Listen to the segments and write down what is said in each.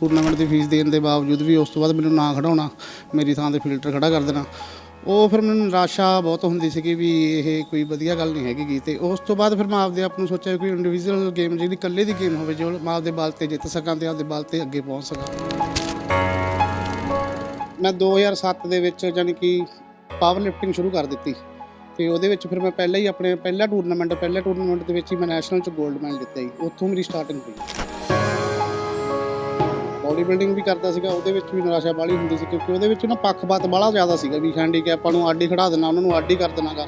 Tournament ਦੀ fees ਦੇਣ ਦੇ ਬਾਵਜੂਦ ਵੀ ਉਸ ਤੋਂ ਬਾਅਦ ਮੈਨੂੰ ਨਾ ਖੜਾਉਣਾ, ਮੇਰੀ ਥਾਂ ਤੇ ਫਿਲਟਰ ਖੜਾ ਕਰ ਦੇਣਾ। ਉਹ ਫਿਰ ਮੈਨੂੰ ਨਿਰਾਸ਼ਾ ਬਹੁਤ ਹੁੰਦੀ ਸੀਗੀ ਵੀ ਇਹ ਕੋਈ ਵਧੀਆ ਗੱਲ ਨਹੀਂ ਹੈਗੀ ਗੀ ਤੇ। ਉਸ ਤੋਂ ਬਾਅਦ ਫਿਰ ਮੈਂ ਆਪਦੇ ਆਪ ਨੂੰ ਸੋਚਿਆ ਕੋਈ ਇੰਡੀਵਿਜੂਅਲ ਗੇਮ ਜਿਹੜੀ ਇਕੱਲੇ ਦੀ ਗੇਮ ਹੋਵੇ, ਜੋ ਮੈਂ ਆਪਦੇ ਬਲ ਤੇ ਜਿੱਤ ਸਕਾਂ ਤੇ ਆਪਦੇ ਬਲ ਤੇ ਅੱਗੇ ਪਹੁੰਚ ਸਕਾਂ। ਮੈਂ 2007 ਦੇ ਵਿੱਚ ਯਾਨੀ ਕਿ ਪਾਵਰ ਲਿਫਟਿੰਗ ਸ਼ੁਰੂ ਕਰ ਦਿੱਤੀ। ਤੇ ਉਹਦੇ ਵਿੱਚ ਫਿਰ ਮੈਂ ਪਹਿਲਾਂ ਹੀ ਆਪਣੇ ਪਹਿਲਾ ਟੂਰਨਾਮੈਂਟ ਪਹਿਲੇ ਟੂਰਨਾਮੈਂਟ ਦੇ ਵਿੱਚ ਹੀ ਮੈਂ ਨੈਸ਼ਨਲ ਚ 골ਡ ਮੈਡਲ ਜਿੱਤਿਆ ਜੀ। ਉੱਥੋਂ ਮੇਰੀ ਸਟਾਰਟਿੰਗ ਹੋਈ। ਬੋਡੀ ਬਿਲਡਿੰਗ ਵੀ ਕਰਦਾ ਸੀਗਾ, ਉਹਦੇ ਵਿੱਚ ਵੀ ਨਿਰਾਸ਼ਾ ਬਾਲੀ ਹੁੰਦੀ ਸੀ, ਕਿਉਂਕਿ ਉਹਦੇ ਵਿੱਚ ਨਾ ਪੱਖਪਾਤ ਬਾਲਾ ਜ਼ਿਆਦਾ ਸੀਗਾ ਵੀ ਹੈਂਡੀਕੈਪਾਂ ਨੂੰ ਆਡੀ ਖੜਾ ਦੇਣਾ ਉਹਨਾਂ ਨੂੰ ਆਡੀ ਕਰ ਦੇਣਾਗਾ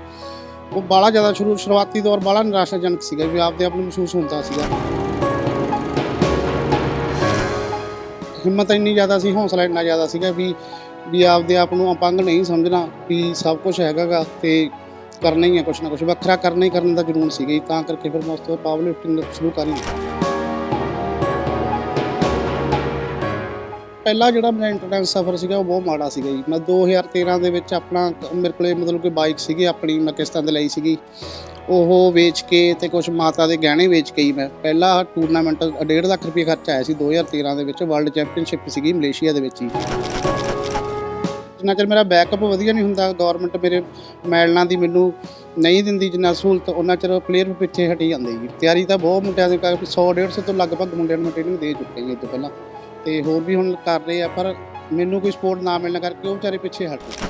ਉਹ ਬਾਲਾ ਜ਼ਿਆਦਾ ਸ਼ੁਰੂ, ਸ਼ੁਰੂਆਤੀ ਦੌਰ ਬਾਲਾ ਨਿਰਾਸ਼ਾਜਨਕ ਸੀਗਾ ਵੀ ਆਪਦੇ ਆਪ ਨੂੰ ਮਹਿਸੂਸ ਹੁੰਦਾ ਸੀਗਾ। ਹਿੰਮਤ ਇੰਨੀ ਜ਼ਿਆਦਾ ਸੀ, ਹੌਸਲਾ ਇੰਨਾ ਜ਼ਿਆਦਾ ਸੀਗਾ ਵੀ ਵੀ ਆਪਦੇ ਆਪ ਨੂੰ ਅਪੰਗ ਨਹੀਂ ਸਮਝਣਾ ਵੀ ਸਭ ਕੁਝ ਹੈਗਾਗਾ ਤੇ ਕਰਨਾ ਹੀ ਹੈ ਕੁਛ ਨਾ ਕੁਛ, ਵੱਖਰਾ ਕਰਨਾ ਹੀ ਕਰਨ ਦਾ ਜਨੂਨ ਸੀਗਾ ਜੀ, ਤਾਂ ਕਰਕੇ ਫਿਰ ਮੈਂ ਉਸ ਤੋਂ ਬਾਅਦ ਪਾਵਰ ਲਿਫਟਿੰਗ ਸ਼ੁਰੂ ਕਰੀ ਪਹਿਲਾ ਜਿਹੜਾ ਮੇਰਾ ਇੰਟਰਨੈਂਸ ਸਫ਼ਰ ਸੀਗਾ ਉਹ ਬਹੁਤ ਮਾੜਾ ਸੀਗਾ ਜੀ। ਮੈਂ 2013 ਦੇ ਵਿੱਚ ਆਪਣਾ ਮੇਰੇ ਕੋਲੇ ਮਤਲਬ ਕਿ ਬਾਈਕ ਸੀਗੀ, ਆਪਣੀ ਮੈਂ ਕਿਸ਼ਤਾਂ ਤੇ ਲਈ ਸੀਗੀ। ਉਹ ਵੇਚ ਕੇ ਤੇ ਕੁਝ ਮਾਤਾ ਦੇ ਗਹਿਣੇ ਵੇਚ ਕੇ ਹੀ ਮੈਂ ਪਹਿਲਾ ਟੂਰਨਾਮੈਂਟ 1.5 ਲੱਖ ਰੁਪਏ ਖਰਚ ਆਇਆ ਸੀ 2013 ਦੇ ਵਿੱਚ ਵਰਲਡ ਚੈਂਪੀਅਨਸ਼ਿਪ ਸੀਗੀ ਮਲੇਸ਼ੀਆ ਦੇ ਵਿੱਚ ਹੀ। ਜਿੰਨਾ ਚਿਰ ਮੇਰਾ ਬੈਕਅਪ ਵਧੀਆ ਨਹੀਂ ਹੁੰਦਾ ਗਵਰਨਮੈਂਟ ਮੇਰੇ ਮੈਡਲਾਂ ਦੀ ਮੈਨੂੰ ਨਹੀਂ ਦਿੰਦੀ ਜਿੰਨਾ ਸਹੂਲਤ ਉਹਨਾਂ ਚਿਰ ਪਲੇਅਰ ਪਿੱਛੇ ਹਟੀ ਜਾਂਦੇ ਜੀ। ਤਿਆਰੀ ਤਾਂ ਬਹੁਤ ਮੁੰਡਿਆਂ ਦੇ ਕਰ 100 150 ਤੋਂ ਲਗਭਗ ਮੁੰਡਿਆਂ ਨੂੰ ਮੈਂ ਟ੍ਰੇਨਿੰਗ ਦੇ ਚੁੱਕੇ ਜੀ ਇਹ ਤੋਂ ਪਹਿਲਾਂ। ਤੇ ਹੋਰ ਵੀ ਹੁਣ ਕਰ ਰਹੇ ਆ, ਪਰ ਮੈਨੂੰ ਕੋਈ ਸਪੋਰਟ ਨਾ ਮਿਲਣ ਕਰਕੇ ਉਹ ਵਿਚਾਰੇ ਪਿੱਛੇ ਹਟ ਗਏ।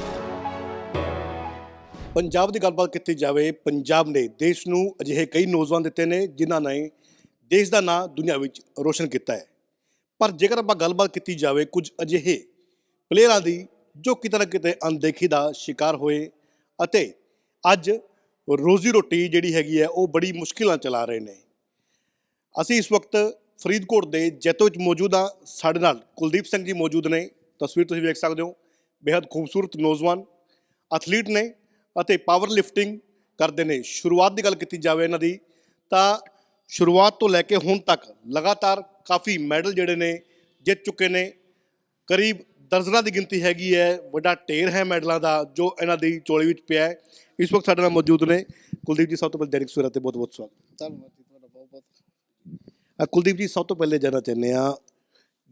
ਪੰਜਾਬ ਦੀ ਗੱਲਬਾਤ ਕੀਤੀ ਜਾਵੇ, ਪੰਜਾਬ ਨੇ ਦੇਸ਼ ਨੂੰ ਅਜਿਹੇ ਕਈ ਨੌਜਵਾਨ ਦਿੱਤੇ ਨੇ ਜਿਨ੍ਹਾਂ ਨੇ ਦੇਸ਼ ਦਾ ਨਾਂ ਦੁਨੀਆ ਵਿੱਚ ਰੋਸ਼ਨ ਕੀਤਾ ਹੈ। ਪਰ ਜੇਕਰ ਆਪਾਂ ਗੱਲਬਾਤ ਕੀਤੀ ਜਾਵੇ, ਕੁਝ ਅਜਿਹੇ ਪਲੇਅਰਾਂ ਦੀ ਜੋ ਕਿਤੇ ਨਾ ਕਿਤੇ ਅਣਦੇਖੀ ਦਾ ਸ਼ਿਕਾਰ ਹੋਏ ਅਤੇ ਅੱਜ ਰੋਜ਼ੀ ਰੋਟੀ ਜਿਹੜੀ ਹੈਗੀ ਹੈ, ਉਹ ਬੜੀ ਮੁਸ਼ਕਿਲਾਂ ਚਲਾ ਰਹੇ ਨੇ। ਅਸੀਂ ਇਸ ਵਕਤ ਫਰੀਦਕੋਟ ਦੇ ਜੈਤੋ ਵਿੱਚ ਮੌਜੂਦ ਹਾਂ ਸਾਡੇ ਨਾਲ ਕੁਲਦੀਪ ਸਿੰਘ ਜੀ ਮੌਜੂਦ ਨੇ। ਤਸਵੀਰ ਤੁਸੀਂ ਵੇਖ ਸਕਦੇ ਹੋ। ਬੇहद ਖੂਬਸੂਰਤ ਨੌਜਵਾਨ ਐਥਲੀਟ ਨੇ ਅਤੇ ਪਾਵਰ ਲਿਫਟਿੰਗ ਕਰਦੇ ਨੇ। ਸ਼ੁਰੂਆਤ ਦੀ ਗੱਲ ਕੀਤੀ ਜਾਵੇ ਇਹਨਾਂ ਦੀ, ਤਾਂ ਸ਼ੁਰੂਆਤ ਤੋਂ ਲੈ ਕੇ ਹੁਣ ਤੱਕ ਲਗਾਤਾਰ ਕਾਫੀ ਮੈਡਲ ਜਿਹੜੇ ਨੇ, ਜਿੱਤ ਚੁੱਕੇ ਨੇ। ਕਰੀਬ ਦਰਜਨਾਂ ਦੀ ਗਿਣਤੀ ਹੈਗੀ ਹੈ। ਵੱਡਾ ਢੇਰ ਹੈ ਮੈਡਲਾਂ ਦਾ, ਜੋ ਇਹਨਾਂ ਦੀ ਚੋਲੀ ਵਿੱਚ ਪਿਆ ਹੈ। ਇਸ ਵਕਤ ਸਾਡੇ ਨਾਲ ਮੌਜੂਦ ਨੇ ਕੁਲਦੀਪ ਜੀ, ਸਭ ਤੋਂ ਪਹਿਲਾਂ ਦੈਨਿਕ ਸਵੇਰਾ ਤੇ ਬਹੁਤ ਬਹੁਤ ਸਵਾਗਤ। ਧੰਨਵਾਦ ਜੀ ਤੁਹਾਡਾ ਬਹੁਤ ਬਹੁਤ ਅ, ਕੁਲਦੀਪ ਜੀ, ਸਭ ਤੋਂ ਪਹਿਲੇ ਜਾਣਨਾ ਚਾਹੁੰਦੇ ਆ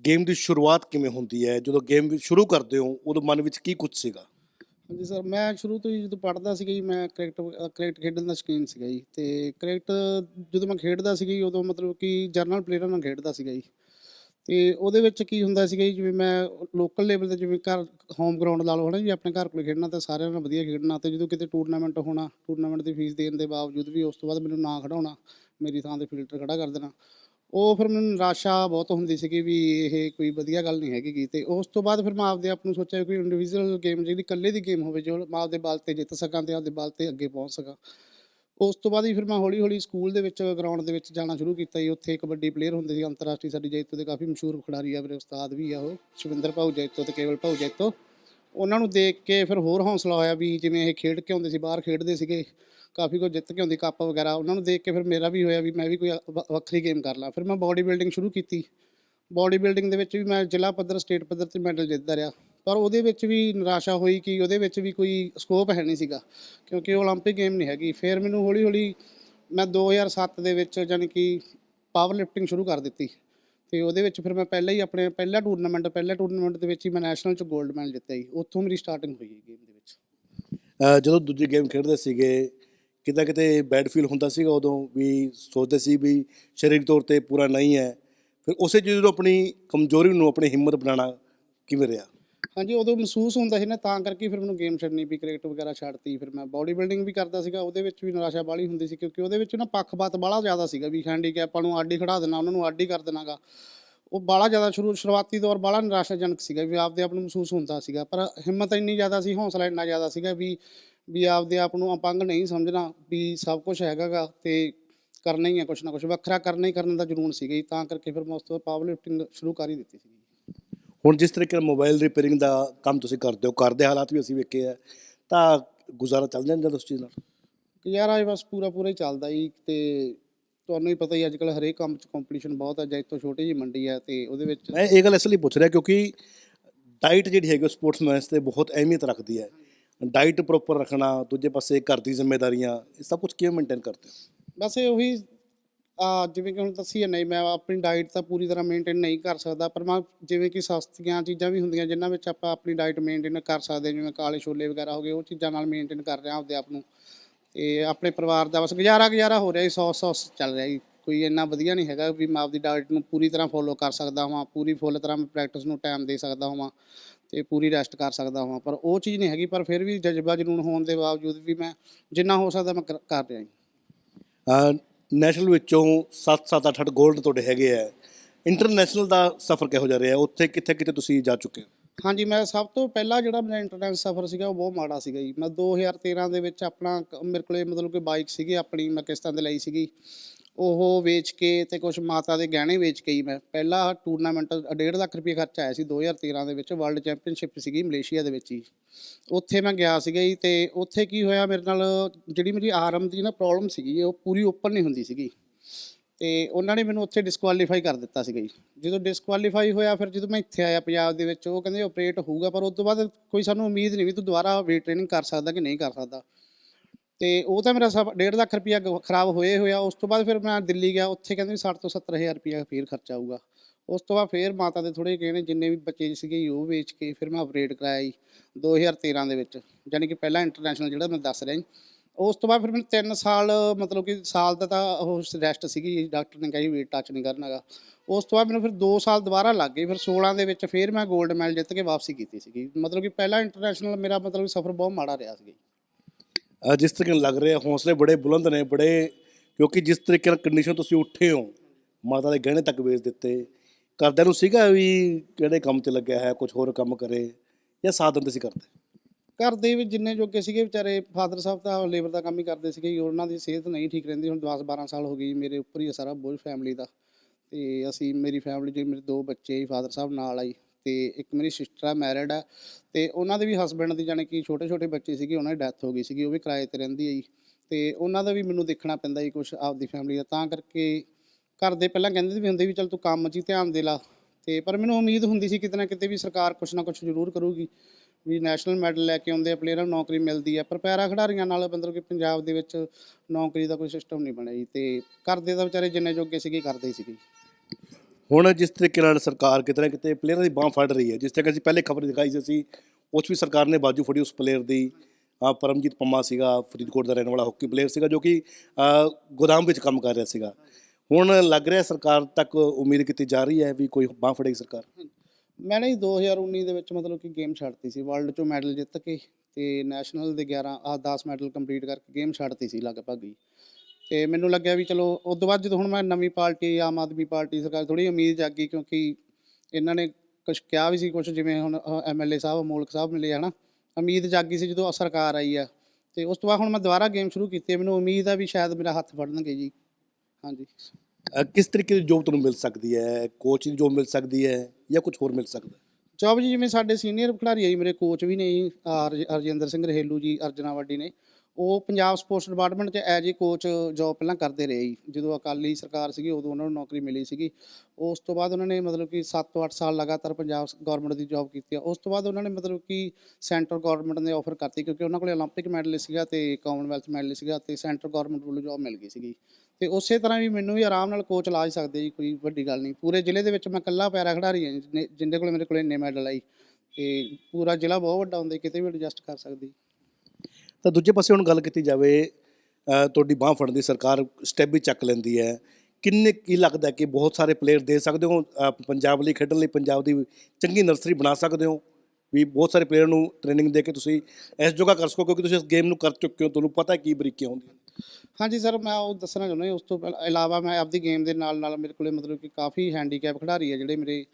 ਗੇਮ ਦੀ ਸ਼ੁਰੂਆਤ ਕਿਵੇਂ ਹੁੰਦੀ ਹੈ? ਜਦੋਂ ਗੇਮ ਸ਼ੁਰੂ ਕਰਦੇ ਹੋ, ਉਦੋਂ ਮਨ ਵਿੱਚ ਕੀ ਕੁਝ ਸੀਗਾ? ਹਾਂਜੀ ਸਰ ਮੈਂ ਸ਼ੁਰੂ ਤੋਂ ਹੀ ਜਦੋਂ ਪੜ੍ਹਦਾ ਸੀਗਾ ਜੀ, ਮੈਂ ਕ੍ਰਿਕਟ ਕ੍ਰਿਕਟ ਖੇਡਣ ਦਾ ਸ਼ੌਕੀਨ ਸੀਗਾ ਜੀ ਤੇ ਕ੍ਰਿਕਟ ਜਦੋਂ ਮੈਂ ਖੇਡਦਾ ਸੀਗਾ ਜੀ, ਉਦੋਂ ਮਤਲਬ ਕਿ ਜਰਨਲ ਪਲੇਅਰਾਂ ਨਾਲ ਖੇਡਦਾ ਸੀਗਾ ਜੀ ਤੇ ਉਹਦੇ ਵਿੱਚ ਕੀ ਹੁੰਦਾ ਸੀਗਾ ਜੀ, ਜਿਵੇਂ ਮੈਂ ਲੋਕਲ ਲੈਵਲ ਤੇ ਜਿਵੇਂ ਘਰ ਹੋਮ ਗਰਾਊਂਡ ਲਾ ਲਓ ਹਨਾ ਜੀ, ਆਪਣੇ ਘਰ ਕੋਲ ਖੇਡਣਾ ਤਾਂ ਸਾਰਿਆਂ ਨਾਲ ਵਧੀਆ ਖੇਡਣਾ ਤੇ ਜਦੋਂ ਕਿਤੇ ਟੂਰਨਾਮੈਂਟ ਹੋਣਾ ਟੂਰਨਾਮੈਂਟ ਦੀ ਫੀਸ ਦੇਣ ਦੇ ਬਾਵਜੂਦ ਵੀ ਉਸ ਤੋਂ ਬਾਅਦ ਮੈਨੂੰ ਨਾ ਖੜਾਉਣਾ ਮੇਰੀ ਥਾਂ ਤੇ ਫਿਲਟਰ ਖੜਾ ਕਰ ਦੇਣਾ ਉਹ ਫਿਰ ਮੈਨੂੰ ਨਿਰਾਸ਼ਾ ਬਹੁਤ ਹੁੰਦੀ ਸੀਗੀ ਵੀ ਇਹ ਕੋਈ ਵਧੀਆ ਗੱਲ ਨਹੀਂ ਹੈਗੀ ਗੀ ਤੇ। ਉਸ ਤੋਂ ਬਾਅਦ ਫਿਰ ਮੈਂ ਆਪਦੇ ਆਪ ਨੂੰ ਸੋਚਿਆ ਕੋਈ ਇੰਡੀਵਿਜੂਅਲ ਗੇਮ ਜਿਹੜੀ ਇਕੱਲੇ ਦੀ ਗੇਮ ਹੋਵੇ, ਜੋ ਮੈਂ ਆਪਦੇ ਬਲ ਤੇ ਜਿੱਤ ਸਕਾਂ ਤੇ ਆਪਦੇ ਬਲ ਤੇ ਅੱਗੇ ਪਹੁੰਚ ਸਕਾਂ। ਉਸ ਤੋਂ ਬਾਅਦ ਹੀ ਫਿਰ ਮੈਂ ਹੌਲੀ ਹੌਲੀ ਸਕੂਲ ਦੇ ਵਿੱਚ ਗਰਾਊਂਡ ਦੇ ਵਿੱਚ ਜਾਣਾ ਸ਼ੁਰੂ ਕੀਤਾ ਜੀ। ਉੱਥੇ ਕਬੱਡੀ ਪਲੇਅਰ ਹੁੰਦੇ ਸੀ, ਅੰਤਰਰਾਸ਼ਟਰੀ ਸਾਡੀ ਜੈਤੋ ਦੇ ਕਾਫੀ ਮਸ਼ਹੂਰ ਖਿਡਾਰੀ ਆ, ਮੇਰੇ ਉਸਤਾਦ ਵੀ ਆ ਉਹ, ਸ਼ਵਿੰਦਰ ਭਾਊ ਜੈਤੋ ਤੇ ਕੇਵਲ ਭਾਊ ਜੈਤੋ। ਉਹਨਾਂ ਨੂੰ ਦੇਖ ਕੇ ਫਿਰ ਹੋਰ ਹੌਸਲਾ ਹੋਇਆ ਵੀ ਜਿਵੇਂ ਇਹ ਖੇਡ ਕੇ ਆਉਂਦੇ ਸੀ, ਬਾਹਰ ਖੇਡਦੇ ਸੀਗੇ। ਕਾਫੀ ਕੁਝ ਜਿੱਤ ਕੇ ਆਉਂਦੀ, ਕੱਪ ਵਗੈਰਾ, ਉਹਨਾਂ ਨੂੰ ਦੇਖ ਕੇ ਫਿਰ ਮੇਰਾ ਵੀ ਹੋਇਆ ਵੀ ਮੈਂ ਵੀ ਕੋਈ ਵੱਖਰੀ ਗੇਮ ਕਰ ਲਾਂ। ਫਿਰ ਮੈਂ ਬੋਡੀ ਬਿਲਡਿੰਗ ਸ਼ੁਰੂ ਕੀਤੀ। ਬੋਡੀ ਬਿਲਡਿੰਗ ਦੇ ਵਿੱਚ ਵੀ ਮੈਂ ਜ਼ਿਲ੍ਹਾ ਪੱਧਰ ਸਟੇਟ ਪੱਧਰ ਤੇ ਮੈਡਲ ਜਿੱਤਦਾ ਰਿਹਾ। ਪਰ ਉਹਦੇ ਵਿੱਚ ਵੀ ਨਿਰਾਸ਼ਾ ਹੋਈ ਕਿ ਉਹਦੇ ਵਿੱਚ ਵੀ ਕੋਈ ਸਕੋਪ ਹੈ ਨਹੀਂ ਸੀਗਾ, ਕਿਉਂਕਿ ਉਹ 올림픽 ਗੇਮ ਨਹੀਂ ਹੈਗੀ। ਫਿਰ ਮੈਨੂੰ ਹੌਲੀ ਹੌਲੀ ਮੈਂ 2007 ਦੇ ਵਿੱਚ ਯਾਨੀ ਕਿ ਪਾਵਰ ਲਿਫਟਿੰਗ ਸ਼ੁਰੂ ਕਰ ਦਿੱਤੀ। ਤੇ ਉਹਦੇ ਵਿੱਚ ਫਿਰ ਮੈਂ ਪਹਿਲਾਂ ਹੀ ਆਪਣੇ ਪਹਿਲਾ ਟੂਰਨਾਮੈਂਟ ਪਹਿਲਾ ਟੂਰਨਾਮੈਂਟ ਦੇ ਵਿੱਚ ਹੀ ਮੈਂ ਨੈਸ਼ਨਲ ਚ ਗੋਲਡ ਮੈਡਲ ਜਿੱਤਿਆ ਜੀ। ਉੱਥੋਂ ਮੇਰੀ ਸਟਾਰਟਿੰਗ ਹੋਈ ਗੇਮ ਦੇ ਵਿੱਚ। ਜਦੋਂ ਦੂਜੀ ਗੇਮ ਖੇਡਦੇ ਸੀਗੇ ਕਿਤੇ ਕਿਤੇ ਬੈਡ ਫੀਲ ਹੁੰਦਾ ਸੀਗਾ ਉਦੋਂ ਵੀ ਸੋਚਦੇ ਸੀ ਵੀ ਸਰੀਰਕ ਤੌਰ ਤੇ ਪੂਰਾ ਨਹੀਂ ਹੈ। ਫਿਰ ਉਸੇ ਚੀਜ਼ ਨੂੰ ਆਪਣੀ ਕਮਜ਼ੋਰੀ ਨੂੰ ਆਪਣੀ ਹਿੰਮਤ ਬਣਾਉਣਾ ਕਿਵੇਂ ਰਿਹਾ? ਹਾਂਜੀ, ਉਦੋਂ ਮਹਿਸੂਸ ਹੁੰਦਾ ਸੀ ਨਾ, ਤਾਂ ਕਰਕੇ ਫਿਰ ਮੈਨੂੰ ਗੇਮ ਛੱਡਣੀ ਵੀ ਕ੍ਰਿਕਟ ਵਗੈਰਾ ਛੱਡਤੀ। ਫਿਰ ਮੈਂ ਬਾਡੀ ਬਿਲਡਿੰਗ ਵੀ ਕਰਦਾ ਸੀਗਾ, ਉਹਦੇ ਵਿੱਚ ਵੀ ਨਿਰਾਸ਼ਾ ਬਾਲੀ ਹੁੰਦੀ ਸੀ, ਕਿਉਂਕਿ ਉਹਦੇ ਵਿੱਚ ਨਾ ਪੱਖਪਾਤ ਬਾਲਾ ਜ਼ਿਆਦਾ ਸੀਗਾ ਵੀ ਹੈਂਡੀਕੈਪਾਂ ਨੂੰ ਆਡੀ ਖੜਾ ਦੇਣਾ, ਉਹਨਾਂ ਨੂੰ ਆਡੀ ਕਰ ਦੇਣਾਗਾ। ਉਹ ਬਾਲਾ ਜ਼ਿਆਦਾ ਸ਼ੁਰੂ, ਸ਼ੁਰੂਆਤੀ ਦੌਰ ਬਾਲਾ ਨਿਰਾਸ਼ਾਜਨਕ ਸੀਗਾ ਵੀ ਆਪਦੇ ਆਪ ਨੂੰ ਮਹਿਸੂਸ ਹੁੰਦਾ ਸੀਗਾ, ਪਰ ਹਿੰਮਤ ਇੰਨੀ ਜ਼ਿਆਦਾ ਸੀ, ਹੌਸਲਾ ਇੰਨਾ ਜ਼ਿਆਦਾ ਸੀਗਾ ਵੀ ਵੀ ਆਪਦੇ ਆਪ ਨੂੰ ਅਪੰਗ ਨਹੀਂ ਸਮਝਣਾ ਵੀ ਸਭ ਕੁਝ ਹੈਗਾਗਾ ਤੇ ਕਰਨਾ ਹੀ ਹੈ ਕੁਛ ਨਾ ਕੁਛ ਵੱਖਰਾ ਕਰਨਾ ਹੀ ਕਰਨ ਦਾ ਜਨੂਨ ਸੀਗਾ ਜੀ ਤਾਂ ਕਰਕੇ ਫਿਰ ਮੈਂ ਉਸ ਤੋਂ ਪਾਵਰ ਲਿਫਟਿੰਗ ਸ਼ੁਰੂ ਕਰ ਹੀ ਦਿੱਤੀ ਸੀ ਹੁਣ ਜਿਸ ਤਰੀਕੇ ਨਾਲ ਮੋਬਾਈਲ ਰਿਪੇਅਰਿੰਗ ਦਾ ਕੰਮ ਤੁਸੀਂ ਕਰਦੇ ਹੋ ਕਰਦੇ ਹਾਲਾਤ ਵੀ ਅਸੀਂ ਵੇਖੇ ਆ ਤਾਂ ਗੁਜ਼ਾਰਾ ਚੱਲ ਜਾਂਦਾ ਉਸ ਚੀਜ਼ ਨਾਲ? ਗੁਜ਼ਾਰਾ ਬਸ ਪੂਰਾ ਪੂਰਾ ਹੀ ਚੱਲਦਾ ਜੀ ਤੇ ਤੁਹਾਨੂੰ ਹੀ ਪਤਾ ਹੀ ਅੱਜ ਕੱਲ ਹਰੇਕ ਕੰਮ 'ਚ ਕੰਪੀਟੀਸ਼ਨ ਬਹੁਤ ਹੈ ਜਾਂ ਤੋਂ ਛੋਟੀ ਜਿਹੀ ਮੰਡੀ ਹੈ ਤੇ ਉਹਦੇ ਵਿੱਚ ਮੈਂ ਇਹ ਗੱਲ ਇਸ ਲਈ ਪੁੱਛ ਰਿਹਾ ਕਿਉਂਕਿ ਡਾਈਟ ਜਿਹੜੀ ਹੈਗੀ ਸਪੋਰਟਸਮੈਨ ਤੇ ਬਹੁਤ ਅਹਿਮੀਅਤ ਰੱਖਦੀ ਹੈ। ਡਾਈਟ ਪ੍ਰੋਪਰ ਰੱਖਣਾ, ਦੂਜੇ ਪਾਸੇ ਘਰ ਦੀ ਜ਼ਿੰਮੇਵਾਰੀਆਂ, ਇਹ ਸਭ ਕੁਝ ਕਿਵੇਂ ਮੇਨਟੇਨ ਕਰਦੇ ਹੋ? ਬਸ ਇਹ ਉਹੀ, ਆ ਜਿਵੇਂ ਕਿ ਹੁਣ ਦੱਸੀ ਹੈ ਨਹੀਂ ਮੈਂ ਆਪਣੀ ਡਾਈਟ ਤਾਂ ਪੂਰੀ ਤਰ੍ਹਾਂ ਮੇਨਟੇਨ ਨਹੀਂ ਕਰ ਸਕਦਾ, ਪਰ ਮੈਂ ਜਿਵੇਂ ਕਿ ਸਸਤੀਆਂ ਚੀਜ਼ਾਂ ਵੀ ਹੁੰਦੀਆਂ, ਜਿਨ੍ਹਾਂ ਵਿੱਚ ਆਪਾਂ ਆਪਣੀ ਡਾਈਟ ਮੇਨਟੇਨ ਕਰ ਸਕਦੇ ਜਿਵੇਂ ਕਾਲੇ ਛੋਲੇ ਵਗੈਰਾ ਹੋ ਗਏ, ਉਹ ਚੀਜ਼ਾਂ ਨਾਲ ਮੇਨਟੇਨ ਕਰ ਰਿਹਾ ਆਪਦੇ ਆਪ ਨੂੰ। ਤੇ ਆਪਣੇ ਪਰਿਵਾਰ ਦਾ ਬਸ ਗੁਜ਼ਾਰਾ ਗੁਜ਼ਾਰਾ ਹੋ ਰਿਹਾ ਜੀ ਸੌ ਸੌ ਚੱਲ ਰਿਹਾ ਜੀ, ਕੋਈ ਇੰਨਾ ਵਧੀਆ ਨਹੀਂ ਹੈਗਾ ਵੀ ਮੈਂ ਆਪਦੀ ਡਾਈਟ ਨੂੰ ਪੂਰੀ ਤਰ੍ਹਾਂ ਫੋਲੋ ਕਰ ਸਕਦਾ ਹਾਂ ਪੂਰੀ ਫੁੱਲ ਤਰ੍ਹਾਂ ਮੈਂ ਪ੍ਰੈਕਟਿਸ ਨੂੰ ਟਾਈਮ ਦੇ ਸਕਦਾ ਹਾਂ ਤੇ ਪੂਰੀ ਰੈਸਟ ਕਰ ਸਕਦਾ ਹਾਂ ਪਰ ਉਹ ਚੀਜ਼ ਨਹੀਂ ਹੈਗੀ ਪਰ ਫਿਰ ਵੀ ਜਜ਼ਬਾ ਜਨੂਨ ਹੋਣ ਦੇ ਬਾਵਜੂਦ ਵੀ ਮੈਂ ਜਿੰਨਾ ਹੋ ਸਕਦਾ ਮੈਂ ਕਰ ਰਿਹਾ ਜੀ। ਨੈਸ਼ਨਲ ਵਿੱਚੋਂ 7 7 8 8 골ਡ ਤੁਹਾਡੇ ਹੈਗੇ ਆ। ਇੰਟਰਨੈਸ਼ਨਲ ਦਾ ਸਫ਼ਰ ਕਿਹੋ ਜਿਹਾ ਰਿਹਾ? ਉੱਥੇ ਕਿੱਥੇ ਕਿੱਥੇ ਤੁਸੀਂ ਜਾ ਚੁੱਕੇ ਹੋ? ਹਾਂਜੀ ਮੈਂ ਸਭ ਤੋਂ ਪਹਿਲਾਂ ਜਿਹੜਾ ਮੇਰਾ ਇੰਟਰਨੈਸ਼ਨਲ ਸਫ਼ਰ ਸੀਗਾ ਉਹ ਬਹੁਤ ਮਾੜਾ ਸੀਗਾ ਜੀ। ਮੈਂ 2013 ਦੇ ਵਿੱਚ ਆਪਣਾ ਮੇਰੇ ਕੋਲੇ ਮਤਲਬ ਕਿ ਬਾਈਕ ਸੀਗੀ ਆਪਣੀ ਮੈਂ ਕਿਸ਼ਤਾਂ ਤੇ ਲਈ ਸੀਗੀ। ਉਹ ਵੇਚ ਕੇ ਤੇ ਕੁਝ ਮਾਤਾ ਦੇ ਗਹਿਣੇ ਵੇਚ ਕੇ ਹੀ ਮੈਂ ਪਹਿਲਾ ਟੂਰਨਾਮੈਂਟ 1.5 ਲੱਖ ਰੁਪਏ ਖਰਚ ਆਇਆ ਸੀ 2013 ਦੇ ਵਿੱਚ ਵਰਲਡ ਚੈਂਪੀਅਨਸ਼ਿਪ ਸੀਗੀ ਮਲੇਸ਼ੀਆ ਦੇ ਵਿੱਚ ਹੀ। ਉੱਥੇ ਮੈਂ ਗਿਆ ਸੀਗਾ ਜੀ ਤੇ ਉੱਥੇ ਕੀ ਹੋਇਆ ਮੇਰੇ ਨਾਲ, ਜਿਹੜੀ ਮੇਰੀ ਆਰਮ ਦੀ ਨਾ ਪ੍ਰੋਬਲਮ ਸੀਗੀ, ਉਹ ਪੂਰੀ ਓਪਨ ਨਹੀਂ ਹੁੰਦੀ ਸੀਗੀ। ਤੇ ਉਹਨਾਂ ਨੇ ਮੈਨੂੰ ਉੱਥੇ ਡਿਸਕੁਆਲੀਫਾਈ ਕਰ ਦਿੱਤਾ ਸੀਗਾ ਜੀ। ਜਦੋਂ ਡਿਸਕੁਆਲੀਫਾਈ ਹੋਇਆ, ਫਿਰ ਜਦੋਂ ਮੈਂ ਇੱਥੇ ਆਇਆ ਪੰਜਾਬ ਦੇ ਵਿੱਚ, ਉਹ ਕਹਿੰਦੇ ਆਪਰੇਟ ਹੋਊਗਾ, ਪਰ ਉਸ ਤੋਂ ਬਾਅਦ ਕੋਈ ਸਾਨੂੰ ਉਮੀਦ ਨਹੀਂ ਵੀ ਤੂੰ ਦੁਬਾਰਾ ਵੇਟ ਟ੍ਰੇਨਿੰਗ ਕਰ ਸਕਦਾ ਕਿ ਨਹੀਂ ਕਰ ਸਕਦਾ। ਤੇ ਉਹ ਤਾਂ ਮੇਰਾ ਸਭ 1.5 ਲੱਖ ਰੁਪਇਆ ਗ- ਖਰਾਬ ਹੋਏ ਹੋਇਆ। ਉਸ ਤੋਂ ਬਾਅਦ ਫਿਰ ਮੈਂ ਦਿੱਲੀ ਗਿਆ। ਉੱਥੇ ਕਹਿੰਦੇ ਵੀ 60 ਤੋਂ 70 ਹਜ਼ਾਰ ਰੁਪਇਆ ਫੇਰ ਖਰਚਾ ਆਊਗਾ। ਉਸ ਤੋਂ ਬਾਅਦ ਫੇਰ ਮਾਤਾ ਦੇ ਥੋੜੇ ਗਹਿਣੇ ਜਿੰਨੇ ਵੀ ਬੱਚੇ ਸੀਗੇ ਉਹ ਵੇਚ ਕੇ ਫਿਰ ਮੈਂ ਆਪਰੇਟ ਕਰਾਇਆ ਜੀ 2013 ਦੇ ਵਿੱਚ। ਯਾਨੀ ਕਿ ਪਹਿਲਾ ਇੰਟਰਨੈਸ਼ਨਲ ਜਿਹੜਾ ਮੈਂ ਦੱਸ ਰਿਹਾ ਜੀ। ਉਸ ਤੋਂ ਬਾਅਦ ਫਿਰ ਮੈਨੂੰ 3 ਸਾਲ, ਮਤਲਬ ਕਿ ਸਾਲ ਦਾ ਤਾਂ ਉਹ ਰੈਸਟ ਸੀਗੀ ਡਾਕਟਰ ਨੇ ਕਿਹਾ ਜੀ ਵੇਟ ਟੱਚ ਨਹੀਂ ਕਰਨਾਗਾ ਉਸ ਤੋਂ ਬਾਅਦ ਮੈਨੂੰ ਫਿਰ 2 ਸਾਲ ਦੁਬਾਰਾ ਲੱਗ ਗਏ। ਫਿਰ 16 ਦੇ ਵਿੱਚ ਫਿਰ ਮੈਂ 골ਡ ਮੈਡਲ ਜਿੱਤ ਕੇ ਵਾਪਸੀ ਕੀਤੀ ਸੀਗੀ। ਮਤਲਬ ਕਿ ਪਹਿਲਾ ਇੰਟਰਨੈਸ਼ਨਲ ਮੇਰਾ ਮਤਲਬ ਸਫ਼ਰ ਬਹੁਤ ਮਾੜਾ ਰਿਹਾ ਸੀਗਾ ਜਿਸ ਤਰੀਕੇ ਨਾਲ ਲੱਗ ਰਿਹਾ ਹੌਸਲੇ ਬੜੇ ਬੁਲੰਦ ਨੇ, ਬੜੇ, ਕਿਉਂਕਿ ਜਿਸ ਤਰੀਕੇ ਨਾਲ ਕੰਡੀਸ਼ਨ ਤੁਸੀਂ ਉੱਠੇ ਹੋ, ਮਾਤਾ ਦੇ ਗਹਿਣੇ ਤੱਕ ਵੇਚ ਦਿੱਤੇ ਕਰਦਿਆਂ ਨੂੰ ਸੀਗਾ ਵੀ ਕਿਹੜੇ ਕੰਮ ਤੇ ਲੱਗਿਆ ਹੈ ਕੁਝ ਹੋਰ ਕੰਮ ਕਰੇ, ਜਾਂ ਸਾਧਨ ਦਿੰਦੇ ਸੀ ਕਰਦੇ? ਘਰ ਦੇ ਵੀ ਜਿੰਨੇ ਜੋਗੇ ਸੀਗੇ, ਵਿਚਾਰੇ ਫਾਦਰ ਸਾਹਿਬ ਤਾਂ ਲੇਬਰ ਦਾ ਕੰਮ ਹੀ ਕਰਦੇ ਸੀਗੇ ਉਹਨਾਂ ਦੀ ਸਿਹਤ ਨਹੀਂ ਠੀਕ ਰਹਿੰਦੀ, ਹੁਣ 10 12 ਸਾਲ ਹੋ ਗਈ ਮੇਰੇ ਉੱਪਰ ਹੀ ਹੈ ਸਾਰਾ ਬੋਝ ਫੈਮਿਲੀ ਦਾ, ਤੇ ਅਸੀਂ, ਮੇਰੀ ਫੈਮਿਲੀ 'ਚ ਮੇਰੇ ਦੋ ਬੱਚੇ ਫਾਦਰ ਸਾਹਿਬ ਨਾਲ ਆਈ ਤੇ ਇੱਕ ਮੇਰੀ ਸਿਸਟਰ ਆ ਮੈਰਿਡ ਆ, ਤੇ ਉਹਨਾਂ ਦੇ ਵੀ ਹਸਬੰਡ ਦੀ ਜਾਣੀ ਕਿ ਛੋਟੇ ਛੋਟੇ ਬੱਚੇ ਸੀਗੇ, ਉਹਨਾਂ ਦੀ ਡੈਥ ਹੋ ਗਈ ਸੀਗੀ, ਉਹ ਵੀ ਕਿਰਾਏ ਤੇ ਰਹਿੰਦੀ ਹੈ ਜੀ ਤੇ ਉਹਨਾਂ ਦਾ ਵੀ ਮੈਨੂੰ ਦੇਖਣਾ ਪੈਂਦਾ ਜੀ ਕੁਝ ਆਪਦੀ ਫੈਮਿਲੀ ਦਾ, ਤਾਂ ਕਰਕੇ ਘਰ ਦੇ ਪਹਿਲਾਂ ਕਹਿੰਦੇ ਵੀ ਹੁੰਦੇ ਵੀ ਚਲ ਤੂੰ ਕੰਮ 'ਚ ਹੀ ਧਿਆਨ ਦੇ ਲਾ। ਤੇ ਪਰ ਮੈਨੂੰ ਉਮੀਦ ਹੁੰਦੀ ਸੀ ਕਿਤੇ ਨਾ ਕਿਤੇ ਵੀ ਸਰਕਾਰ ਕੁਝ ਨਾ ਕੁਝ ਜ਼ਰੂਰ ਕਰੂਗੀ, ਵੀ ਨੈਸ਼ਨਲ ਮੈਡਲ ਲੈ ਕੇ ਆਉਂਦੇ ਆ ਪਲੇਅਰਾਂ ਨੂੰ ਨੌਕਰੀ ਮਿਲਦੀ ਆ, ਪਰ ਪੈਰਾ ਖਿਡਾਰੀਆਂ ਨਾਲ ਮਤਲਬ ਕਿ ਪੰਜਾਬ ਦੇ ਵਿੱਚ ਨੌਕਰੀ ਦਾ ਕੋਈ ਸਿਸਟਮ ਨਹੀਂ ਬਣਿਆ ਜੀ, ਤੇ ਕਰਦੇ ਤਾਂ ਵਿਚਾਰੇ ਜਿੰਨੇ ਜੋਗੇ ਸੀਗੇ ਕਰਦੇ ਸੀਗੇ ਹੁਣ ਜਿਸ ਤਰੀਕੇ ਨਾਲ ਸਰਕਾਰ ਕਿਤੇ ਨਾ ਕਿਤੇ ਪਲੇਅਰਾਂ ਦੀ ਬਾਹ ਫੜ ਰਹੀ ਹੈ ਜਿਸ ਤਰੀਕੇ ਅਸੀਂ ਪਹਿਲੇ ਖਬਰ ਦਿਖਾਈ ਸੀ ਅਸੀਂ ਉਸ 'ਚ ਵੀ ਸਰਕਾਰ ਨੇ ਬਾਜੂ ਫੜੀ ਉਸ ਪਲੇਅਰ ਦੀ। ਅ, ਪਰਮਜੀਤ ਪੰਮਾ ਸੀਗਾ ਫਰੀਦਕੋਟ ਦਾ ਰਹਿਣ ਵਾਲਾ ਹਾਕੀ ਪਲੇਅਰ ਸੀਗਾ ਜੋ ਕਿ ਗੋਦਾਮ ਵਿੱਚ ਕੰਮ ਕਰ ਰਿਹਾ ਸੀਗਾ। ਹੁਣ ਲੱਗ ਰਿਹਾ ਸਰਕਾਰ ਤੱਕ ਉਮੀਦ ਕੀਤੀ ਜਾ ਰਹੀ ਹੈ ਵੀ ਕੋਈ ਬਾਹ ਫੜੇਗੀ ਸਰਕਾਰ? ਮੈਂ ਨਾ ਜੀ 2019 ਦੇ ਵਿੱਚ ਮਤਲਬ ਕਿ ਗੇਮ ਛੱਡਤੀ ਸੀ ਵਰਲਡ ਚੋਂ ਮੈਡਲ ਜਿੱਤ ਕੇ ਤੇ ਨੈਸ਼ਨਲ ਦੇ 11 ਆ 10 ਮੈਡਲ ਕੰਪਲੀਟ ਕਰਕੇ ਗੇਮ ਛੱਡਤੀ ਸੀ ਲਗਭਗ ਹੀ। ਤੇ ਮੈਨੂੰ ਲੱਗਿਆ ਵੀ ਚਲੋ ਉਸ ਤੋਂ ਬਾਅਦ ਜਦੋਂ ਹੁਣ ਮੈਂ ਨਵੀਂ ਪਾਰਟੀ ਆਮ ਆਦਮੀ ਪਾਰਟੀ ਸਰਕਾਰ ਥੋੜੀ ਉਮੀਦ ਜਾਗੀ ਕਿਉਂਕਿ ਇਹਨਾਂ ਨੇ ਕੁਝ ਕਿਹਾ ਵੀ ਸੀ ਕੁਝ ਜਿਵੇਂ ਹੁਣ ਐਮਐਲਏ ਸਾਹਿਬ ਮੋਲਕ ਸਾਹਿਬ ਮਿਲੇ ਹਨਾ। ਉਮੀਦ ਜਾਗੀ ਸੀ ਜਦੋਂ ਸਰਕਾਰ ਆਈ ਆ। ਤੇ ਉਸ ਤੋਂ ਬਾਅਦ ਹੁਣ ਮੈਂ ਦੁਬਾਰਾ ਗੇਮ ਸ਼ੁਰੂ ਕੀਤੀ ਹੈ। ਮੈਨੂੰ ਉਮੀਦ ਆ ਵੀ ਸ਼ਾਇਦ ਮੇਰਾ ਹੱਥ ਫੜਨਗੇ ਜੀ। ਹਾਂਜੀ। ਕਿਸ ਤਰੀਕੇ ਦੀ ਜੋਬ ਤੁਹਾਨੂੰ ਮਿਲ ਸਕਦੀ ਹੈ? ਕੋਚ ਦੀ ਜੋਬ ਮਿਲ ਸਕਦੀ ਹੈ ਜਾਂ ਕੁਝ ਹੋਰ ਮਿਲ ਸਕਦਾ? ਜੋਬ ਜੀ ਜਿਵੇਂ ਸਾਡੇ ਸੀਨੀਅਰ ਖਿਡਾਰੀ ਆ ਜੀ ਮੇਰੇ ਕੋਚ ਵੀ ਨੇ ਜੀ ਆਰ- ਰਜਿੰਦਰ ਸਿੰਘ ਰਹੇਲੂ ਜੀ ਅਰਜਨਾਵਾਡੀ ਨੇ। ਉਹ ਪੰਜਾਬ ਸਪੋਰਟਸ ਡਿਪਾਰਟਮੈਂਟ 'ਚ ਐਜ ਏ ਕੋਚ ਜੋਬ ਪਹਿਲਾਂ ਕਰਦੇ ਰਹੇ ਜੀ ਜਦੋਂ ਅਕਾਲੀ ਸਰਕਾਰ ਸੀਗੀ ਉਦੋਂ ਉਹਨਾਂ ਨੂੰ ਨੌਕਰੀ ਮਿਲੀ ਸੀਗੀ ਉਸ ਤੋਂ ਬਾਅਦ ਉਹਨਾਂ ਨੇ ਮਤਲਬ ਕਿ 7 ਤੋਂ 8 ਸਾਲ ਲਗਾਤਾਰ ਪੰਜਾਬ ਗਵਰਨਮੈਂਟ ਦੀ ਜੌਬ ਕੀਤੀ ਆ ਉਸ ਤੋਂ ਬਾਅਦ ਉਹਨਾਂ ਨੇ ਮਤਲਬ ਕਿ ਸੈਂਟਰ ਗਵਰਨਮੈਂਟ ਨੇ ਆਫਰ ਕਰਤੀ ਕਿਉਂਕਿ ਉਹਨਾਂ ਕੋਲੇ 올림픽 ਮੈਡਲ ਸੀਗਾ ਤੇ ਕਾਮਨਵੈਲਥ ਮੈਡਲ ਸੀਗਾ ਤੇ ਸੈਂਟਰ ਗਵਰਨਮੈਂਟ ਵੱਲੋਂ ਜੌਬ ਮਿਲ ਗਈ ਸੀਗੀ ਤੇ ਉਸੇ ਤਰ੍ਹਾਂ ਵੀ ਮੈਨੂੰ ਵੀ ਆਰਾਮ ਨਾਲ ਕੋਚ ਲਾ ਹੀ ਸਕਦੇ ਜੀ ਕੋਈ ਵੱਡੀ ਗੱਲ ਨਹੀਂ ਪੂਰੇ ਜ਼ਿਲ੍ਹੇ ਦੇ ਵਿੱਚ ਮੈਂ ਇਕੱਲਾ ਪੈਰਾ ਖਿਡਾਰੀ ਹਾਂ ਜਿੰਨੇ- ਜਿਹਦੇ ਕੋਲੇ ਮੇਰੇ ਕੋਲੇ ਇੰਨੇ ਮੈਡਲ ਆਈ ਤੇ ਪੂਰਾ ਜ਼ਿਲ੍ਹਾ ਬਹੁਤ ਵੱਡਾ ਹੁੰਦਾ ਕਿਤੇ ਵੀ ਐਡਜਸਟ ਕਰ ਸਕਦੀ ਤਾਂ ਦੂਜੇ ਪਾਸੇ ਹੁਣ ਗੱਲ ਕੀਤੀ ਜਾਵੇ ਤੁਹਾਡੀ ਬਾਹ ਫੜਨ ਦੀ ਸਰਕਾਰ ਸਟੈਪ ਵੀ ਚੱਕ ਲੈਂਦੀ ਹੈ। ਕਿੰਨੇ ਕੀ ਲੱਗਦਾ ਕਿ ਬਹੁਤ ਸਾਰੇ ਪਲੇਅਰ ਦੇ ਸਕਦੇ ਹੋ? ਪੰਜਾਬ ਲਈ ਖੇਡਣ ਲਈ ਪੰਜਾਬ ਦੀ ਚੰਗੀ ਨਰਸਰੀ ਬਣਾ ਸਕਦੇ ਹੋ? ਵੀ ਬਹੁਤ ਸਾਰੇ ਪਲੇਅਰ ਨੂੰ ਟ੍ਰੇਨਿੰਗ ਦੇ ਕੇ ਤੁਸੀਂ ਇਸ ਜਗ੍ਹਾ ਕਰ ਸਕੋ, ਕਿਉਂਕਿ ਤੁਸੀਂ ਇਸ ਗੇਮ ਨੂੰ ਕਰ ਚੁੱਕੇ ਹੋ, ਤੁਹਾਨੂੰ ਪਤਾ ਕੀ ਬਰੀਕੀਆਂ ਹੁੰਦੀਆਂ ਹਾਂਜੀ ਸਰ ਮੈਂ ਉਹ ਦੱਸਣਾ ਚਾਹੁੰਦਾ ਉਸ ਤੋਂ ਪਹਿਲਾਂ ਇਲਾਵਾ ਮੈਂ ਆਪਦੀ ਗੇਮ ਦੇ ਨਾਲ ਨਾਲ ਮੇਰੇ ਕੋਲੇ ਮਤਲਬ ਕਿ ਕਾਫੀ ਹੈਂਡੀਕੈਪ ਖਿਡਾਰੀ ਆ ਜਿਹੜੇ ਮੇਰੇ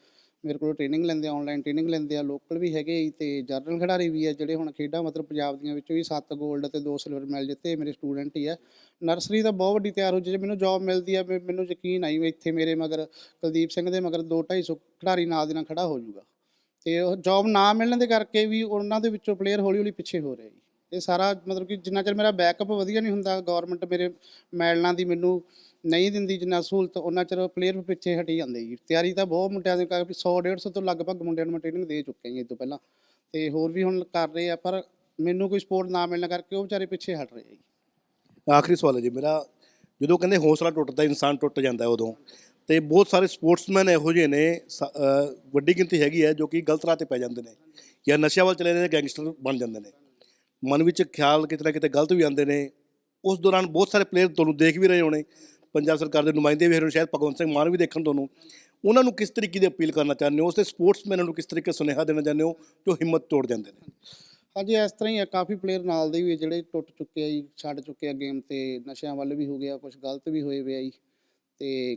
ਮੇਰੇ ਕੋਲ ਟ੍ਰੇਨਿੰਗ ਲੈਂਦੇ ਆ ਆਨਲਾਈਨ ਟ੍ਰੇਨਿੰਗ ਲੈਂਦੇ ਆ ਲੋਕਲ ਵੀ ਹੈਗੇ ਜੀ ਤੇ ਜਰਨਲ ਖਿਡਾਰੀ ਵੀ ਆ ਜਿਹੜੇ ਹੁਣ ਖੇਡਾਂ ਮਤਲਬ ਪੰਜਾਬ ਦੀਆਂ ਵਿੱਚੋਂ ਵੀ 7 골ਡ ਅਤੇ 2 ਸਿਲਵਰ ਮੈਡਲ ਜਿੱਤੇ ਮੇਰੇ ਸਟੂਡੈਂਟ ਹੀ ਆ। ਨਰਸਰੀ ਤਾਂ ਬਹੁਤ ਵੱਡੀ ਤਿਆਰ ਹੋ ਜੇ ਮੈਨੂੰ ਜੌਬ ਮਿਲਦੀ ਆ ਮੈਨੂੰ ਯਕੀਨ ਆਈ ਵੀ ਇੱਥੇ ਮੇਰੇ ਮਗਰ ਕੁਲਦੀਪ ਸਿੰਘ ਦੇ ਮਗਰ 2 250 ਖਿਡਾਰੀ ਨਾਲ ਦੇ ਨਾਲ ਖੜਾ ਹੋ ਜਾਊਗਾ। ਤੇ ਉਹ ਜੌਬ ਨਾ ਮਿਲਣ ਦੇ ਕਰਕੇ ਵੀ ਉਹਨਾਂ ਦੇ ਵਿੱਚੋਂ ਪਲੇਅਰ ਹੌਲੀ ਹੌਲੀ ਪਿੱਛੇ ਹੋ ਰਹੇ ਜੀ। ਇਹ ਸਾਰਾ ਮਤਲਬ ਕਿ ਜਿੰਨਾ ਚਿਰ ਮੇਰਾ ਬੈਕਅਪ ਵਧੀਆ ਨਹੀਂ ਹੁੰਦਾ ਗਵਰਨਮੈਂਟ ਮੇਰੇ ਮੈਡਲਾਂ ਦੀ ਮੈਨੂੰ ਨਹੀਂ ਦਿੰਦੀ ਜਿੰਨਾ ਸਹੂਲਤ, ਉਹਨਾਂ ਚਿਰ ਪਲੇਅਰ ਪਿੱਛੇ ਹਟੀ ਜਾਂਦੇ ਜੀ। ਤਿਆਰੀ ਤਾਂ ਬਹੁਤ ਮੁੰਡਿਆਂ ਦੇ ਕਾਫੀ 100 150 ਤੋਂ ਲਗਭਗ ਮੁੰਡਿਆਂ ਨੂੰ ਮੈਂ ਟ੍ਰੇਨਿੰਗ ਦੇ ਚੁੱਕੇ ਜੀ ਇਹ ਤੋਂ ਪਹਿਲਾਂ। ਤੇ ਹੋਰ ਵੀ ਹੁਣ ਕਰ ਰਹੇ ਆ, ਪਰ ਮੈਨੂੰ ਕੋਈ ਸਪੋਰਟ ਨਾ ਮਿਲਣ ਕਰਕੇ ਉਹ ਵਿਚਾਰੇ ਪਿੱਛੇ ਹਟ ਰਹੇ ਆ ਜੀ। ਆਖਰੀ ਸਵਾਲ ਹੈ ਜੀ, ਮੇਰਾ ਜਦੋਂ ਕਹਿੰਦੇ ਹੌਸਲਾ ਟੁੱਟਦਾ, ਇਨਸਾਨ ਟੁੱਟ ਜਾਂਦਾ ਉਦੋਂ, ਤੇ ਬਹੁਤ ਸਾਰੇ ਸਪੋਰਟਸਮੈਨ ਇਹੋ ਜਿਹੇ ਨੇ, ਸ- ਵੱਡੀ ਗਿਣਤੀ ਹੈਗੀ ਹੈ ਜੋ ਕਿ ਗਲਤ ਰਾਹ ਤੇ ਪੈ ਜਾਂਦੇ ਨੇ ਜਾਂ ਨਸ਼ਿਆਂ ਵੱਲ ਚਲੇ ਜਾਂਦੇ ਨੇ, ਗੈਂਗਸਟਰ ਬਣ ਜਾਂਦੇ ਨੇ। ਮਨ ਵਿੱਚ ਖਿਆਲ ਕਿਤੇ ਨਾ ਕਿਤੇ ਗਲਤ ਵੀ ਆਉਂਦੇ ਨੇ। ਉਸ ਦੌਰਾਨ ਬਹੁਤ ਸਾਰੇ ਪਲੇਅਰ ਤੁਹਾਨੂੰ ਦੇਖ ਵੀ ਰਹੇ ਹੋਣੇ ਪੰਜਾਬ ਸਰਕਾਰ ਦੇ ਨੁਮਾਇੰਦੇ ਵੀ ਰਹੇ ਸ਼ਾਇਦ ਭਗਵੰਤ ਸਿੰਘ ਮਾਨ ਵੀ ਦੇਖਣ ਤੁਹਾਨੂੰ। ਉਹਨਾਂ ਨੂੰ ਕਿਸ ਤਰੀਕੇ ਦੀ ਅਪੀਲ ਕਰਨਾ ਚਾਹੁੰਦੇ ਹੋ? ਉਸ ਸਪੋਰਟਸਮੈਨਾਂ ਨੂੰ ਕਿਸ ਤਰੀਕੇ ਸੁਨੇਹਾ ਦੇਣਾ ਚਾਹੁੰਦੇ ਹੋ ਜੋ ਹਿੰਮਤ ਤੋੜ ਜਾਂਦੇ ਨੇ? ਹਾਂਜੀ, ਇਸ ਤਰ੍ਹਾਂ ਹੀ ਆ, ਕਾਫੀ ਪਲੇਅਰ ਨਾਲ ਦੇ ਵੀ ਜਿਹੜੇ ਟੁੱਟ ਚੁੱਕੇ ਆ ਜੀ, ਛੱਡ ਚੁੱਕੇ ਆ ਗੇਮ ਤੇ, ਨਸ਼ਿਆਂ ਵੱਲ ਵੀ ਹੋ ਗਿਆ ਕੁਝ ਗਲਤ ਵੀ ਹੋਏ ਵੇ ਆ ਜੀ। ਤੇ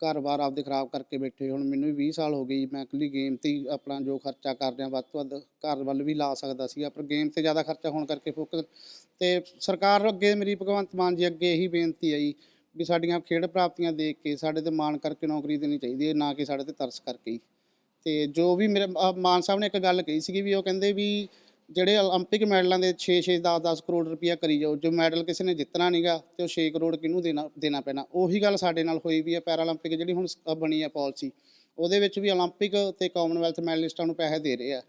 ਘਰ-ਬਾਰ ਆਪਦੇ ਖਰਾਬ ਕਰਕੇ ਬੈਠੇ, ਹੁਣ ਮੈਨੂੰ ਵੀ 20 ਸਾਲ ਹੋ ਗਏ ਜੀ, ਮੈਂ ਇਕੱਲੀ ਗੇਮ ਤੇ ਹੀ ਆਪਣਾ ਜੋ ਖਰਚਾ ਕਰ ਰਿਹਾ, ਵੱਧ ਤੋਂ ਵੱਧ ਘਰ ਵੱਲ ਵੀ ਲਾ ਸਕਦਾ ਸੀ ਪਰ ਗੇਮ ਤੇ ਜ਼ਿਆਦਾ ਖਰਚਾ ਹੋਣ ਕਰਕੇ ਫੋਕਸ ਤੇ ਸਰਕਾਰ ਅੱਗੇ ਮੇਰੀ ਭਗਵੰਤ ਮਾਨ ਜੀ ਅੱਗੇ ਇਹੀ ਬੇਨਤੀ ਹੈ ਜੀ ਵੀ ਸਾਡੀਆਂ ਖੇਡ ਪ੍ਰਾਪਤੀਆਂ ਦੇਖ ਕੇ ਸਾਡੇ ਤੇ ਮਾਣ ਕਰਕੇ ਨੌਕਰੀ ਦੇਣੀ ਚਾਹੀਦੀ ਹੈ ਨਾ ਕਿ ਸਾਡੇ ਤੇ ਤਰਸ ਕਰਕੇ ਹੀ ਤੇ ਜੋ ਵੀ ਮੇਰੇ ਅਹ ਮਾਨ ਸਾਹਿਬ ਨੇ ਇੱਕ ਗੱਲ ਕਹੀ ਸੀਗੀ ਵੀ ਉਹ ਕਹਿੰਦੇ ਵੀ ਜਿਹੜੇ 올림픽 ਮੈਡਲਾਂ ਦੇ 6 6 10 10 ਕਰੋੜ ਰੁਪਇਆ ਕਰੀ ਜਾਓ ਜੋ ਮੈਡਲ ਕਿਸੇ ਨੇ ਜਿੱਤਣਾ ਨਹੀਂਗਾ ਤੇ ਉਹ 6 ਕਰੋੜ ਕਿਹਨੂੰ ਦੇਣਾ ਦੇਣਾ ਪੈਣਾ ਉਹੀ ਗੱਲ ਸਾਡੇ ਨਾਲ ਹੋਈ ਵੀ ਹੈ ਪੈਰਾਲੰਪਿਕ ਜਿਹੜੀ ਹੁਣ ਸ- ਅਹ ਬਣੀ ਹੈ ਪਾਲਿਸੀ ਉਹਦੇ ਵਿੱਚ ਵੀ 올림픽 ਤੇ ਕਾਮਨਵੈਲਥ ਮੈਡਲਿਸਟਾਂ ਨੂੰ ਪੈਸੇ ਦੇ ਰਹੇ ਆ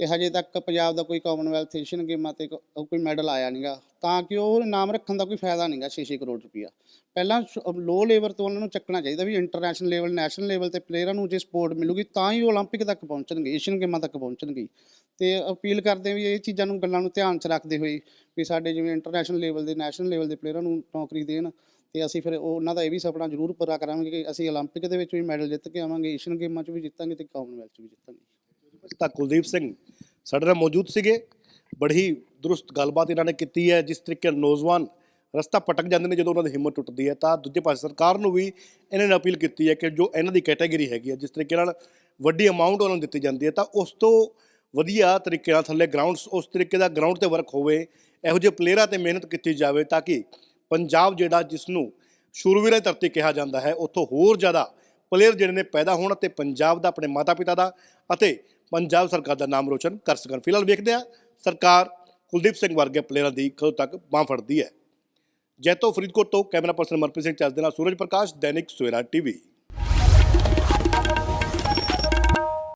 ਤੇ ਹਜੇ ਤੱਕ ਪੰਜਾਬ ਦਾ ਕੋਈ ਕਾਮਨਵੈਲਥ ਏਸ਼ੀਅਨ ਗੇਮਾਂ ਤੇ ਕੋ- ਕੋਈ ਮੈਡਲ ਆਇਆ ਨਹੀਂਗਾ ਤਾਂ ਕਿ ਉਹ ਨਾਮ ਰੱਖਣ ਦਾ ਕੋਈ ਫਾਇਦਾ ਨਹੀਂਗਾ 6-6 ਕਰੋੜ ਰੁਪਇਆ ਪਹਿਲਾਂ ਲੋ ਲੈਵਲ ਤੋਂ ਉਹਨਾਂ ਨੂੰ ਚੱਕਣਾ ਚਾਹੀਦਾ ਵੀ ਇੰਟਰਨੈਸ਼ਨਲ ਲੈਵਲ ਨੈਸ਼ਨਲ ਲੈਵਲ ਤੇ ਪਲੇਅਰਾਂ ਨੂੰ ਜੇ ਸਪੋਰਟ ਮਿਲੂਗੀ ਤਾਂ ਹੀ ਉਹ 올림픽 ਤੱਕ ਪਹੁੰਚਣਗੇ ਏਸ਼ੀਅਨ ਗੇਮਾਂ ਤੱਕ ਪਹੁੰਚਣਗੇ ਤੇ ਅਪੀਲ ਕਰਦੇ ਹਾਂ ਵੀ ਇਹ ਚੀਜ਼ਾਂ ਨੂੰ ਗੱਲਾਂ ਨੂੰ ਧਿਆਨ 'ਚ ਰੱਖਦੇ ਹੋਏ ਵੀ ਸਾਡੇ ਜਿਵੇਂ ਇੰਟਰਨੈਸ਼ਨਲ ਲੈਵਲ ਦੇ ਨੈਸ਼ਨਲ ਲੈਵਲ ਦੇ ਪਲੇਅਰਾਂ ਨੂੰ ਨੌਕਰੀ ਦੇਣ ਤੇ ਅਸੀਂ ਫਿਰ ਉਹ- ਉਹਨਾਂ ਦਾ ਇਹ ਵੀ ਸੁਪਨਾ ਜ਼ਰੂਰ ਪੂਰਾ ਕਰਾਂਗੇ ਕਿ ਅਸੀਂ 올림픽 ਦੇ ਵਿੱਚ ਵੀ ਮੈਡਲ ਜਿੱਤ ਕੇ ਆਵਾਂਗੇ ਏਸ਼ੀਅਨ ਗੇਮਾਂ 'ਚ ਵੀ ਜਿੱਤਾਂਗੇ ਤੇ ਕਾਮਨਵੈਲਥ 'ਚ ਵੀ ਜਿੱਤਾਂਗੇ ਤਾਂ ਕੁਲਦੀਪ ਸਿੰਘ ਸਾਡੇ ਨਾਲ ਮੌਜੂਦ ਸੀਗੇ। ਬੜੀ ਦਰੁਸਤ ਗੱਲਬਾਤ ਇਹਨਾਂ ਨੇ ਕੀਤੀ ਹੈ, ਜਿਸ ਤਰੀਕੇ ਨਾਲ ਨੌਜਵਾਨ ਰਸਤਾ ਪਟਕ ਜਾਂਦੇ ਨੇ ਜਦੋਂ ਉਹਨਾਂ ਦੀ ਹਿੰਮਤ ਟੁੱਟਦੀ ਹੈ। ਤਾਂ ਦੂਜੇ ਪਾਸੇ ਸਰਕਾਰ ਨੂੰ ਵੀ ਇਹਨਾਂ ਨੇ ਅਪੀਲ ਕੀਤੀ ਹੈ ਕਿ ਜੋ ਇਹਨਾਂ ਦੀ ਕੈਟਾਗਰੀ ਹੈਗੀ ਹੈ, ਜਿਸ ਤਰੀਕੇ ਨਾਲ ਵੱਡੀ ਅਮਾਉਂਟ ਉਹਨਾਂ ਨੂੰ ਦਿੱਤੀ ਜਾਂਦੀ ਹੈ, ਤਾਂ ਉਸ ਤੋਂ ਵਧੀਆ ਤਰੀਕੇ ਨਾਲ ਥੱਲੇ ਗਰਾਊਂਡਸ ਉਸ ਤਰੀਕੇ ਦਾ ਗਰਾਊਂਡ ਤੇ ਵਰਕ ਹੋਵੇ, ਇਹੋ ਜਿਹੇ ਪਲੇਅਰਾਂ ਤੇ ਮਿਹਨਤ ਕੀਤੀ ਜਾਵੇ ਤਾਂ ਕਿ ਪੰਜਾਬ ਜਿਹੜਾ ਜਿਸ ਨੂੰ ਸ਼ੂਰਵੀਰਾਂ ਦੀ ਧਰਤੀ ਕਿਹਾ ਜਾਂਦਾ ਹੈ, ਉੱਥੋਂ ਹੋਰ ਜ਼ਿਆਦਾ ਪਲੇਅਰ ਜਿਹੜੇ ਨੇ ਪੈਦਾ ਹੋਣ ਅਤੇ ਪੰਜਾਬ ਦਾ ਆਪਣੇ ਮਾਤਾ-ਪਿਤਾ ਦਾ ਅਤੇ ਪੰਜਾਬ ਸਰਕਾਰ ਦਾ ਨਾਮ ਰੋਸ਼ਨ ਕਰ ਸਕਣ। ਫਿਲਹਾਲ ਵੇਖਦੇ ਹਾਂ, ਸਰਕਾਰ ਕੁਲਦੀਪ ਸਿੰਘ ਵਰਗੇ ਪਲੇਅਰਾਂ ਦੀ ਕਦੋਂ ਤੱਕ ਬਾਂਹ ਫੜਦੀ ਹੈ। ਜੈਤੋ ਫਰੀਦਕੋਟ ਤੋਂ ਕੈਮਰਾ ਪਰਸਨ ਮਨਪ੍ਰੀਤ ਸਿੰਘ ਚੱਜ ਦੇ ਨਾਲ ਸੂਰਜ ਪ੍ਰਕਾਸ਼, ਦੈਨਿਕ ਸਵੇਰਾ ਟੀਵੀ।